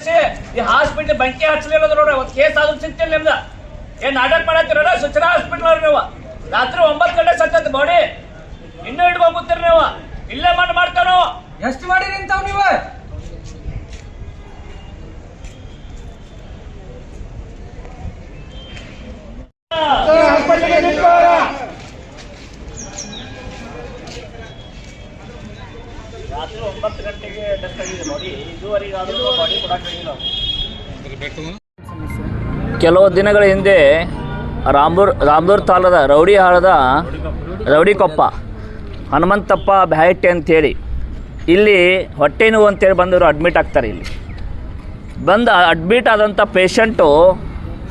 ಈ ಹಾಸ್ಪಿಟಲ್ ಬಂಕಿ ಹಚ್ಚಲಿಲ್ಲ ನೋಡ್ರಿ ಒಂದು ಕೇಸ್ ಆದ್ರೂ ಸಿಗ್ತಿಲ್ಲ ನಿಮ್ದ. ಏನ್ ನಾಟಕ ಮಾಡತ್ತಿರ ಸುಚನಾ ಹಾಸ್ಪಿಟಲ್ ಅವ್ರ ನೀವು. ರಾತ್ರಿ ಒಂಬತ್ತು ಗಂಟೆ ಸತ್ತದ ಬಾಡಿ ಇನ್ನೂ ಹಿಡ್ಕೊಂಡ್ ಕೂತೀರಿ ನೀವು. ಇಲ್ಲೇ ಮಣ್ಣು ಮಾಡ್ತಾನೋ ಎಷ್ಟು ಮಾಡಿ ನಿಂತಾವ್ ನೀವ? ರಾತ್ರಿ ಒಂಬತ್ತು ಕೆಲವು ದಿನಗಳ ಹಿಂದೆ ರಾಮೂರ್ ರಾಮದೂರ್ ತಾಲದ ರೌಡಿ ಹಾಳದ ರೌಡಿಕೊಪ್ಪ ಹನುಮಂತಪ್ಪ ಬ್ಯಾಹಟ್ಟಿ ಅಂತೇಳಿ ಇಲ್ಲಿ ಹೊಟ್ಟೆ ನೋವು ಅಂತೇಳಿ ಬಂದವರು ಅಡ್ಮಿಟ್ ಆಗ್ತಾರೆ ಇಲ್ಲಿ. ಬಂದು ಅಡ್ಮಿಟ್ ಆದಂಥ ಪೇಷಂಟು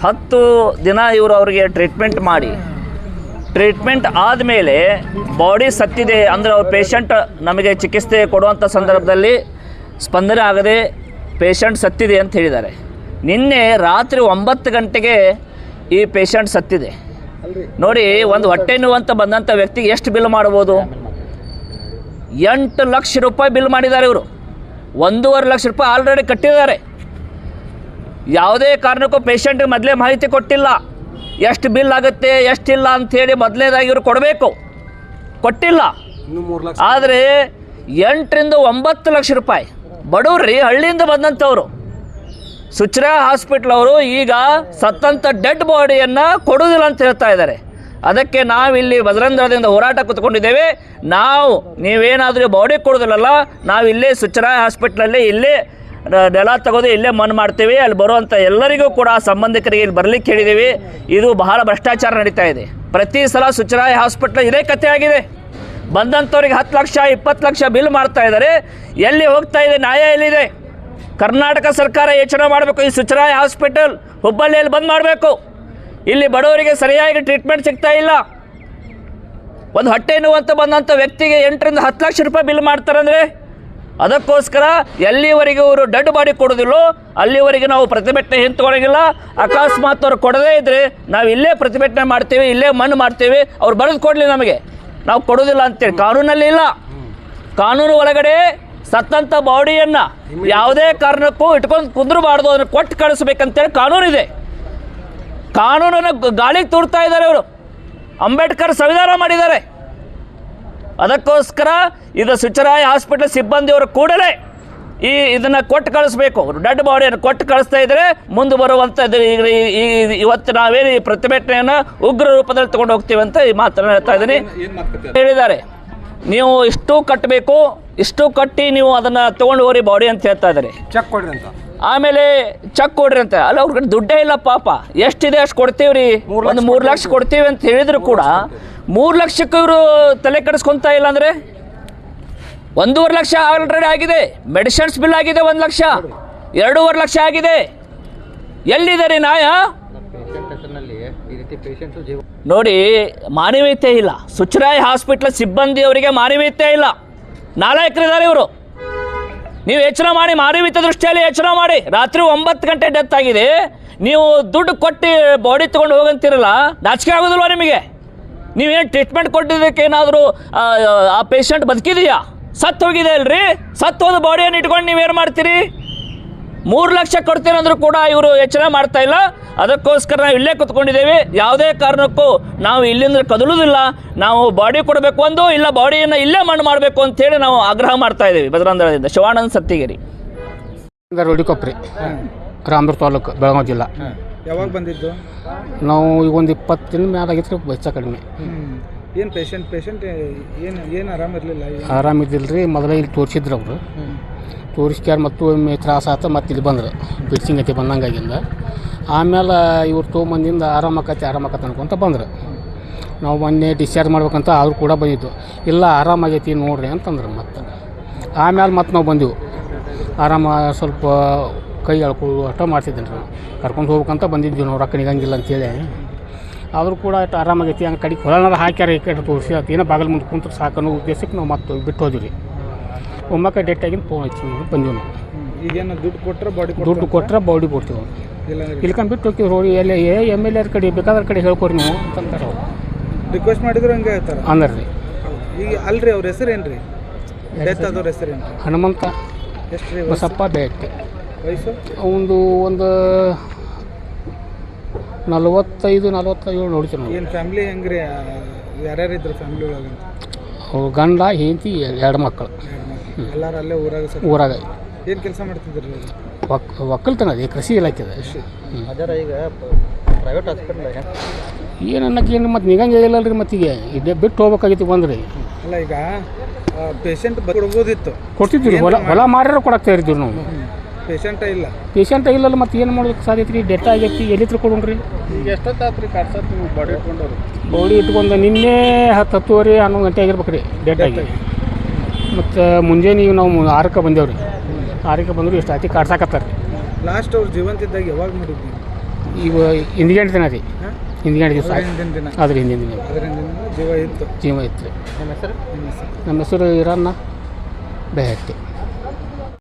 ಹತ್ತು ದಿನ ಇವರು ಅವರಿಗೆ ಟ್ರೀಟ್ಮೆಂಟ್ ಮಾಡಿ ಟ್ರೀಟ್ಮೆಂಟ್ ಆದಮೇಲೆ ಬಾಡಿ ಸತ್ತಿದೆ ಅಂದರೆ ಅವ್ರ ಪೇಷಂಟ್ ನಮಗೆ ಚಿಕಿತ್ಸೆ ಕೊಡುವಂಥ ಸಂದರ್ಭದಲ್ಲಿ ಸ್ಪಂದನೆ ಆಗದೆ ಪೇಷಂಟ್ ಸತ್ತಿದೆ ಅಂತ ಹೇಳಿದ್ದಾರೆ. ನಿನ್ನೆ ರಾತ್ರಿ ಒಂಬತ್ತು ಗಂಟೆಗೆ ಈ ಪೇಷಂಟ್ ಸತ್ತಿದೆ. ನೋಡಿ, ಒಂದು ಹೊಟ್ಟೆ ನೋವು ಅಂತ ಬಂದಂಥ ವ್ಯಕ್ತಿಗೆ ಎಷ್ಟು ಬಿಲ್ ಮಾಡ್ಬೋದು ಎಂಟು ಲಕ್ಷ ರೂಪಾಯಿ ಬಿಲ್ ಮಾಡಿದ್ದಾರೆ ಇವರು. ಒಂದೂವರೆ ಲಕ್ಷ ರೂಪಾಯಿ ಆಲ್ರೆಡಿ ಕಟ್ಟಿದ್ದಾರೆ. ಯಾವುದೇ ಕಾರಣಕ್ಕೂ ಪೇಷಂಟ್ಗೆ ಮೊದಲೇ ಮಾಹಿತಿ ಕೊಟ್ಟಿಲ್ಲ. ಎಷ್ಟು ಬಿಲ್ ಆಗುತ್ತೆ ಎಷ್ಟಿಲ್ಲ ಅಂಥೇಳಿ ಮೊದಲನೇದಾಗಿ ಇವರು ಕೊಡಬೇಕು. ಕೊಟ್ಟಿಲ್ಲ. ಆದರೆ ಎಂಟರಿಂದ ಒಂಬತ್ತು ಲಕ್ಷ ರೂಪಾಯಿ. ಬಡವ್ರಿ ಹಳ್ಳಿಯಿಂದ ಬಂದಂಥವ್ರು. ಸುಚ್ರಾ ಹಾಸ್ಪಿಟ್ಲ್ ಅವರು ಈಗ ಸತ್ತಂಥ ಡೆಡ್ ಬಾಡಿಯನ್ನು ಕೊಡುವುದಿಲ್ಲ ಅಂತ ಹೇಳ್ತಾ ಇದ್ದಾರೆ. ಅದಕ್ಕೆ ನಾವಿಲ್ಲಿ ಬಜರಂಗದಿಂದ ಹೋರಾಟ ಕೂತ್ಕೊಂಡಿದ್ದೇವೆ. ನಾವು ನೀವೇನಾದರೂ ಬಾಡಿ ಕೊಡೋದಿಲ್ಲಲ್ಲ ನಾವು ಇಲ್ಲೇ ಸುಚ್ರಾ ಹಾಸ್ಪಿಟ್ಲಲ್ಲಿ ಇಲ್ಲೇ ನೆಲ ತೆಗೆದು ಇಲ್ಲೇ ಮನ್ ಮಾಡ್ತೀವಿ, ಅಲ್ಲಿ ಬರುವಂಥ ಎಲ್ಲರಿಗೂ ಕೂಡ ಸಂಬಂಧಿಕರಿಗೆ ಇಲ್ಲಿ ಬರಲಿಕ್ಕೆ ಹೇಳಿದ್ದೀವಿ ಇದು ಬಹಳ ಭ್ರಷ್ಟಾಚಾರ ನಡೀತಾ ಇದೆ. ಪ್ರತಿ ಸಲ ಸುಚರಾಯ ಹಾಸ್ಪಿಟ್ಲ್ ಇದೇ ಕಥೆ ಆಗಿದೆ. ಬಂದಂಥವ್ರಿಗೆ ಹತ್ತು ಲಕ್ಷ, ಇಪ್ಪತ್ತು ಲಕ್ಷ ಬಿಲ್ ಮಾಡ್ತಾ ಇದ್ದಾರೆ. ಎಲ್ಲಿ ಹೋಗ್ತಾ ಇದೆ ನ್ಯಾಯ ಎಲ್ಲಿದೆ? ಕರ್ನಾಟಕ ಸರ್ಕಾರ ಯೋಚನೆ ಮಾಡಬೇಕು, ಈ ಸುಚರಾಯ ಹಾಸ್ಪಿಟಲ್ ಹುಬ್ಬಳ್ಳಿಯಲ್ಲಿ ಬಂದ್ ಮಾಡಬೇಕು. ಇಲ್ಲಿ ಬಡವರಿಗೆ ಸರಿಯಾಗಿ ಟ್ರೀಟ್ಮೆಂಟ್ ಸಿಗ್ತಾ ಇಲ್ಲ. ಒಂದು ಹೊಟ್ಟೆ ನೋವು ಬಂದಂಥ ವ್ಯಕ್ತಿಗೆ ಎಂಟರಿಂದ ಹತ್ತು ಲಕ್ಷ ರೂಪಾಯಿ ಬಿಲ್ ಮಾಡ್ತಾರಂದ್ರೆ ಅದಕ್ಕೋಸ್ಕರ ಎಲ್ಲಿವರೆಗೆ ಅವರು ಡೆಡ್ ಬಾಡಿ ಕೊಡೋದಿಲ್ಲೋ ಅಲ್ಲಿವರೆಗೆ ನಾವು ಪ್ರತಿಭಟನೆ ಹಿಂತ್ಕೊಳ್ಳೋಂಗಿಲ್ಲ ಅಕಸ್ಮಾತ್ ಅವ್ರು ಕೊಡದೇ ಇದ್ದರೆ ನಾವು ಇಲ್ಲೇ ಪ್ರತಿಭಟನೆ ಮಾಡ್ತೀವಿ, ಇಲ್ಲೇ ಮಣ್ಣು ಮಾಡ್ತೀವಿ ಅವ್ರು ಬರೆದು ಕೊಡಲಿ ನಮಗೆ. ನಾವು ಕೊಡೋದಿಲ್ಲ ಅಂತೇಳಿ. ಕಾನೂನಲ್ಲಿ ಇಲ್ಲ. ಕಾನೂನು ಒಳಗಡೆ ಸತ್ತಂಥ ಬಾಡಿಯನ್ನು ಯಾವುದೇ ಕಾರಣಕ್ಕೂ ಇಟ್ಕೊಂಡು ಕುಂದ್ರಬಾರ್ದು, ಅದನ್ನು ಕೊಟ್ಟು ಕಳಿಸ್ಬೇಕಂತೇಳಿ ಕಾನೂನಿದೆ. ಕಾನೂನನ್ನು ಗಾಳಿಗೆ ತೂರ್ತಾ ಇದ್ದಾರೆ ಅವರು ಅಂಬೇಡ್ಕರ್ ಸಂವಿಧಾನ ಮಾಡಿದ್ದಾರೆ. ಅದಕ್ಕೋಸ್ಕರ ಇದು ಸುಚರಾಯ ಹಾಸ್ಪಿಟಲ್ ಸಿಬ್ಬಂದಿಯವರು ಕೂಡಲೇ ಈ ಇದನ್ನು ಕೊಟ್ಟು ಕಳಿಸ್ಬೇಕು. ಡೆಡ್ ಬಾಡಿಯನ್ನು ಕೊಟ್ಟು ಕಳಿಸ್ತಾ ಇದ್ದರೆ ಮುಂದೆ ಬರುವಂಥ ಇದು ಈ- ಇವತ್ತು ನಾವೇನು ಈ ಪ್ರತಿಭಟನೆಯನ್ನು ಉಗ್ರ ರೂಪದಲ್ಲಿ ತಗೊಂಡು ಹೋಗ್ತೀವಿ ಅಂತ ಈ ಮಾತನ್ನು ಹೇಳ್ತಾ ಇದ್ದೀನಿ. ಹೇಳಿದ್ದಾರೆ. ನೀವು ಇಷ್ಟು ಕಟ್ಟಬೇಕು ಇಷ್ಟು ಕಟ್ಟಿ ನೀವು ಅದನ್ನು ತೊಗೊಂಡು ಹೋಗ್ರಿ ಬಾಡಿ ಅಂತ ಹೇಳ್ತಾ ಇದ್ದಾರೆ. ಚೆಕ್ ಕೊಡ್ರಿ ಅಂತ. ಆಮೇಲೆ ಚೆಕ್ ಕೊಡ್ರಿ ಅಂತ. ಅಲ್ಲ ಅವ್ರ ಕಡೆ ದುಡ್ಡೇ ಇಲ್ಲ ಪಾಪ. ಎಷ್ಟಿದೆ ಅಷ್ಟು ಕೊಡ್ತೀವಿ ರೀ ಒಂದು ಮೂರು ಲಕ್ಷ ಕೊಡ್ತೀವಿ ಅಂತ. ಹೇಳಿದ್ರು ಕೂಡ ಮೂರು ಲಕ್ಷಕ್ಕೆ ಇವರು ತಲೆ ಕೆಡಿಸ್ಕೊಂತ ಇಲ್ಲ ಅಂದರೆ? ಒಂದೂವರೆ ಲಕ್ಷ ಆಲ್ರೆಡಿ ಆಗಿದೆ. ಮೆಡಿಸಿನ್ಸ್ ಬಿಲ್ ಆಗಿದೆ ಒಂದು ಲಕ್ಷ. ಎರಡೂವರೆ ಲಕ್ಷ ಆಗಿದೆ. ಎಲ್ಲಿದೆ ರೀ ನೋಡಿ, ಮಾನವೀಯತೆ ಇಲ್ಲ. ಸುಚರಾಯ್ ಹಾಸ್ಪಿಟ್ಲ್ ಸಿಬ್ಬಂದಿಯವರಿಗೆ ಮಾನವೀಯತೆ ಇಲ್ಲ. ನಾಲ್ಕರಿದ್ದಾರೆ ಇವರು. ನೀವು ಯೋಚನೆ ಮಾಡಿ, ಮಾನವೀಯತೆ ದೃಷ್ಟಿಯಲ್ಲಿ ಯೋಚನೆ ಮಾಡಿ. ರಾತ್ರಿ ಒಂಬತ್ತು ಗಂಟೆ ಡೆತ್ ಆಗಿದೆ. ನೀವು ದುಡ್ಡು ಕೊಟ್ಟು ಬಾಡಿ ತೊಗೊಂಡು ಹೋಗಂತಿರಲ್ಲ, ನಾಚಿಕೆ ಆಗೋದಿಲ್ವ ನಿಮಗೆ? ನೀವೇನು ಟ್ರೀಟ್ಮೆಂಟ್ ಕೊಟ್ಟಿದ್ದಕ್ಕೆ ಏನಾದರೂ ಆ ಪೇಷಂಟ್ ಬದುಕಿದೆಯಾ? ಸತ್ತು ಹೋಗಿದೆ ಅಲ್ರಿ? ಸತ್ತು ಹೋದ ಬಾಡಿಯನ್ನು ಇಟ್ಕೊಂಡು ನೀವೇನು ಮಾಡ್ತೀರಿ? ಮೂರು ಲಕ್ಷ ಕೊಡ್ತೀರಂದ್ರೂ ಕೂಡ ಇವರು ಯೋಚನೆ ಮಾಡ್ತಾ ಇಲ್ಲ. ಅದಕ್ಕೋಸ್ಕರ ನಾವು ಇಲ್ಲೇ ಕೂತ್ಕೊಂಡಿದ್ದೇವೆ. ಯಾವುದೇ ಕಾರಣಕ್ಕೂ ನಾವು ಇಲ್ಲಿಂದ ಕದಲುವುದಿಲ್ಲ. ನಾವು ಬಾಡಿ ಕೊಡಬೇಕು ಒಂದು ಇಲ್ಲ ಬಾಡಿಯನ್ನು ಇಲ್ಲೇ ಮಣ್ಣು ಮಾಡಬೇಕು ಅಂತೇಳಿ ನಾವು ಆಗ್ರಹ ಮಾಡ್ತಾ ಇದ್ದೀವಿ ಭದ್ರಾಂಧ್ರದಿಂದ. ಶಿವಾನಂದ ಸತ್ತಿಗಿರಿ. ರೋಡಿಕೊಪ್ರಿ. ರಾಮದುರ್ಗ ತಾಲೂಕು ಬೆಳಗಾವಿ ಜಿಲ್ಲಾ. ಯಾವಾಗ ಬಂದಿದ್ದು? ನಾವು ಈಗ ಒಂದು ಇಪ್ಪತ್ತು ದಿನ ಮ್ಯಾಲ ಆಗೈತೆ ರೀ ಹೆಚ್ಚ ಕಡಿಮೆ. ಏನು ಪೇಷಂಟ್ ಪೇಷಂಟ್ ಏನು ಏನು ಆರಾಮ ಇರಲಿಲ್ಲ ಆರಾಮಿದ್ದಿಲ್ಲ ರೀ ಮೊದಲೇ ಇಲ್ಲಿ ತೋರಿಸಿದ್ರು ಅವರು. ತೋರಿಸ್ಕ್ಯಾರ ಮತ್ತು ಒಮ್ಮೆ ತ್ರಾಸ ಆತ ಮತ್ತೆ ಇಲ್ಲಿ ಬಂದ್ರು. ಬಿಡ್ಸಿಂಗ್ ಐತಿ ಬಂದಂಗಾಗಿಂದ ಆಮೇಲೆ ಇವ್ರು ತೊಗೊಂಬಂದಿಂದ ಆರಾಮಾಕತಿ ಆರಾಮಾಕತಿ ಅನ್ಕೊಂತ ಬಂದ್ರು. ನಾವು ಮೊನ್ನೆ ಡಿಸ್ಚಾರ್ಜ್ ಮಾಡ್ಬೇಕಂತ ಅವ್ರು ಕೂಡ ಬಂದಿದ್ದು ಇಲ್ಲ ಆರಾಮಾಗೈತಿ ನೋಡ್ರಿ ಅಂತಂದ್ರು ಮತ್ತೆ. ಆಮೇಲೆ ಮತ್ತೆ ನಾವು ಬಂದೆವು. ಆರಾಮ ಸ್ವಲ್ಪ ಕೈ ಎಳ್ಕೊಳ್ಳೋದು ಅಷ್ಟ ಮಾಡ್ತಿದ್ದೇನೆ ರೀ. ಕರ್ಕೊಂಡು ಹೋಗ್ಬೇಕಂತ ಬಂದಿದ್ವಿ ನಾವು ರೊಕ್ಕ ನಿಗಂಗಿಲ್ಲ ಅಂತೇಳಿ. ಆದರೂ ಕೂಡ ಅಷ್ಟು ಆರಾಮಾಗೈತಿ ಹಂಗೆ ಕಡೆಗೆ ಹೊಲನಾರ ಹಾಕ್ಯಾರ ಈ ಕಡೆ ತೋರಿಸಿ ಅದು ಏನೋ ಬಾಗಿಲು ಮುಂದೆ ಕುಂತ್ರೆ ಸಾಕು ಅನ್ನೋ ಉದ್ದೇಶಕ್ಕೆ ನಾವು ಮತ್ತೆ ಬಿಟ್ಟು ಹೋದ್ವಿ ರೀ. ಒಮ್ಮಕ್ಕೆ ಡೇಟ್ ಆಗಿನ ಫೋನ್ ಹಚ್ಚಿ ಬಂದೀವಿ ನಾವು. ಈಗೇನು ದುಡ್ಡು ಕೊಟ್ಟರೆ ಬಾಡಿ ದುಡ್ಡು ಕೊಟ್ಟರೆ ಬಾಡಿ ಕೊಡ್ತೀವಿ ಇಲ್ಕೊಂಡು ಬಿಟ್ಟು ಹೋಗ್ತೀವಿ ರೋಡಿ ಎಲ್ಲ ಏ ಎಂ ಎಲ್ ಎರ್ ಕಡೆ ಬೇಕಾದ್ರ ಕಡೆ ಹೇಳ್ಕೊರಿ ನೀವು ಅಂತಂತಾರೆ ಅವ್ರು. ರಿಕ್ವೆಸ್ಟ್ ಮಾಡಿದ್ರು ಹಂಗೆ ಹೇಳ್ತಾರೆ. ಅಂದ್ರೆ ರೀ. ಈಗ ಅಲ್ರಿ ಅವ್ರ ಹೆಸರು ಏನು ರೀ ಡೆತ್ ಆದವ್ರ ಹೆಸರು ಏನು ಹನುಮಂತ ಎಷ್ಟು ರೀ ಬಸಪ್ಪ ಬೇಟೆ ವಯಸ್ಸು ಒಂದು ಒಂದು ನಲವತ್ತೈದು ನಲವತ್ತೇಳು ನೋಡ್ತೀವಿ ನಾವು. ಏನು ಫ್ಯಾಮ್ಲಿ ಹೆಂಗ್ರಿ? ಯಾರ್ಯಾರು ಇದ್ರು ಫ್ಯಾಮ್ಲಿ ಒಳಗೆ? ಅವ್ರ ಗಂಡ ಹೆಂಡತಿ ಎರಡು ಮಕ್ಕಳು. ಎಲ್ಲರೂ ಅಲ್ಲೇ ಊರಾಗ ಊರಾಗ. ಏನು ಕೆಲಸ ಮಾಡ್ತಿದ್ರಿ? ಒಕ್ ಒಕ್ಕಲ್ತನ ಅದೇ. ಕೃಷಿ. ಇಲಾಖೆ ಅದರ ಈಗ ಪ್ರೈವೇಟ್ ಹಾಸ್ಪಿಟಲ್ ಏನು ಅನ್ನಕ್ಕೆ ಏನು ಮತ್ತು ನಿಗಂಗೆ ರೀ ಮತ್ತೀಗ ಇದೇ ಬಿಟ್ಟು ಹೋಗ್ಬೇಕಾಗಿತ್ತು ಬಂದ್ರಿ. ಅಲ್ಲ ಈಗ ಪೇಷಂಟ್ ಕೊಡ್ಬೋದಿತ್ತು. ಕೊಡ್ತಿದ್ವಿ ರೀ. ಹೊಲ ಹೊಲ ಮಾರ್ಯಾರ ಕೊಡಕ್ತಾ ಇರ್ತೀವಿ ನಾವು. ಪೇಷಂಟ ಇಲ್ಲ. ಪೇಷಂಟ ಇಲ್ಲಲ್ಲ ಮತ್ತೆ ಏನು ಮಾಡೋದಕ್ಕೆ ಸಾಧ್ಯತೆ ರೀ ಡೆಟ್ ಆಗೈತಿ ಎಲ್ಲಿತ್ರ ಕೊಡೋಣ್ರಿ ಈಗ ಎಷ್ಟೊತ್ತಾತ್ರಿ ಕಾಡ್ಸತ್ ನೀವು ಬಾಡಿ ಇಟ್ಕೊಂಡವ್ರು ಬಾಡಿ ಇಟ್ಕೊಂಡು ನಿನ್ನೆ ಹತ್ತು ಹತ್ತುವರೆ ಹನ್ನೊಂದು ಗಂಟೆ ಆಗಿರ್ಬೇಕು ರೀ ಡೆಟ್ ಆಗಿ. ಮತ್ತು ಮುಂಜಾನೆ ಈಗ ನಾವು ಆರಕ್ಕೆ ಬಂದೇವ್ರಿ. ಆರಕ್ಕೆ ಬಂದ್ರು ಎಷ್ಟು ಆತಿ ಕಾಡ್ಸಾಕತ್ತಾರ. ಲಾಸ್ಟ್ ಅವ್ರು ಜೀವಂತ ಇದ್ದಾಗ ಯಾವಾಗ ಮಾಡಿದ್ವಿ ಈಗ ಹಿಂದಿಗಂಟೆ ದಿನ ರೀ. ಹಿಂದಿಗಂಟೆ ದಿವಸ ಹಿಂದಿನ ದಿನ. ಅದ್ರ ಹಿಂದಿನ ದಿನ. ಅದರಿಂದ ಜೀವ ಇತ್ತು. ಜೀವ ಇತ್ತು ರೀ. ನಿಮ್ಮ ಹೆಸರು ಹೆಸರು? ನಮ್ಮ ಹೆಸರು ಇರನ್ನ ಬೆಹಟ್ಟಿ.